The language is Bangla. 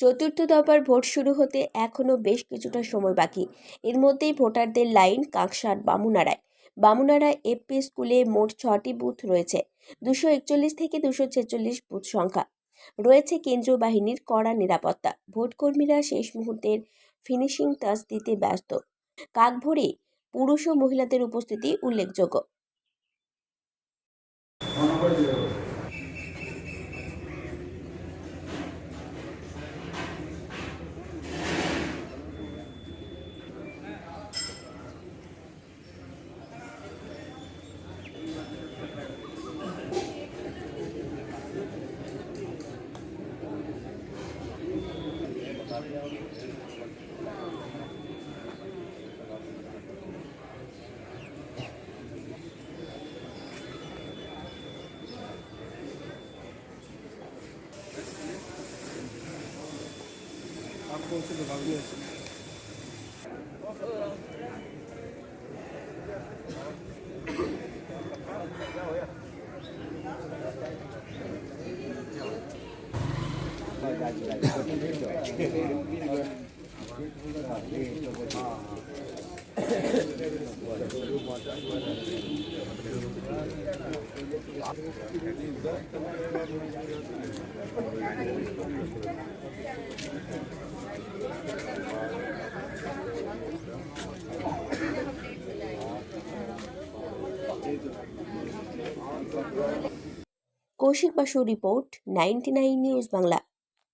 চতুর্থ দফার ভোট শুরু হতে এখনও বেশ কিছুটা সময় বাকি। এর মধ্যেই ভোটারদের লাইন কাঁকসার বামুনারায়। বামুনারা এপি স্কুলে মোট ছটি বুথ রয়েছে, দুশো একচল্লিশ থেকে দুশো ছেচল্লিশ বুথ সংখ্যা। রয়েছে কেন্দ্রীয় বাহিনীর কড়া নিরাপত্তা। ভোটকর্মীরা শেষ মুহূর্তের ফিনিশিং টাচ দিতে ব্যস্ত। কাকভোরে পুরুষ ও মহিলাদের উপস্থিতি উল্লেখযোগ্য। आपको उसे विभाग भी ऐसे Thank you. Koushik Basu report ninety news Bangla